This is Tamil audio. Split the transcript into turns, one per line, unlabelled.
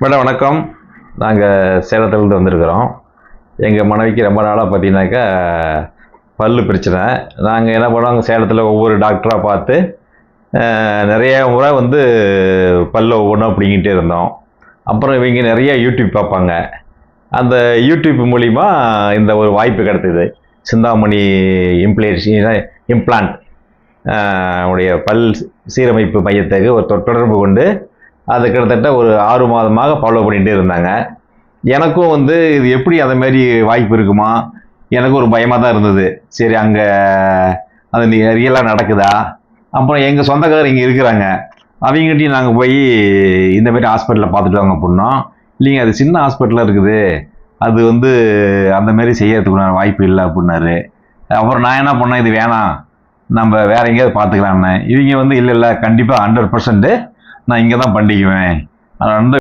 மேடம் வணக்கம். நாங்கள் சேலத்துலேருந்து வந்திருக்கிறோம். எங்கள் மனைவிக்கு ரொம்ப நாளாக பார்த்தீங்கன்னாக்கா பல்லு பிரச்சனை. நாங்கள் என்ன பண்ணுவோம் சேலத்தில் ஒவ்வொரு டாக்டராக பார்த்து நிறைய முறை வந்து பல்ல ஒவ்வொன்றா பிடிங்கிட்டே இருந்தோம். அப்புறம் இவங்க நிறைய யூடியூப் பார்ப்பாங்க. அந்த யூடியூப் மூலிமா இந்த ஒரு வாய்ப்பு கிடைத்தது. சிந்தாமணி இம்ப்ளேஷ் இம்ப்ளான்ட் உடைய பல் சீரமைப்பு மையத்துக்கு ஒரு தொடர்பு கொண்டு அது கிட்டத்தட்ட ஒரு ஆறு மாதமாக ஃபாலோ பண்ணிகிட்டே இருந்தாங்க. எனக்கும் வந்து இது எப்படி அந்த மாதிரி வாய்ப்பு இருக்குமா? எனக்கு ஒரு பயமாக தான் இருந்தது. சரி அங்கே அது ரியலாக நடக்குதா? அப்புறம் எங்கள் சொந்தக்காரர் இங்கே இருக்கிறாங்க. அவங்ககிட்டையும் நாங்கள் போய் இந்த மாதிரி ஹாஸ்பிட்டலில் பார்த்துட்டு வாங்க பண்ணோம் இல்லைங்க அது சின்ன ஹாஸ்பிட்டலாக இருக்குது. அது வந்து அந்த மாதிரி வாய்ப்பு இல்லை அப்படின்னாரு. அப்புறம் நான் என்ன பண்ணேன் இது வேணாம். நம்ம வேற எங்கேயாவது பார்த்துக்கலாம்னு. இவங்க வந்து இல்லை இல்லை கண்டிப்பாக ஹண்ட்ரட் பர்சன்ட்டு நான் இங்கே தான் பண்ணிக்குவேன் அதனால் வந்து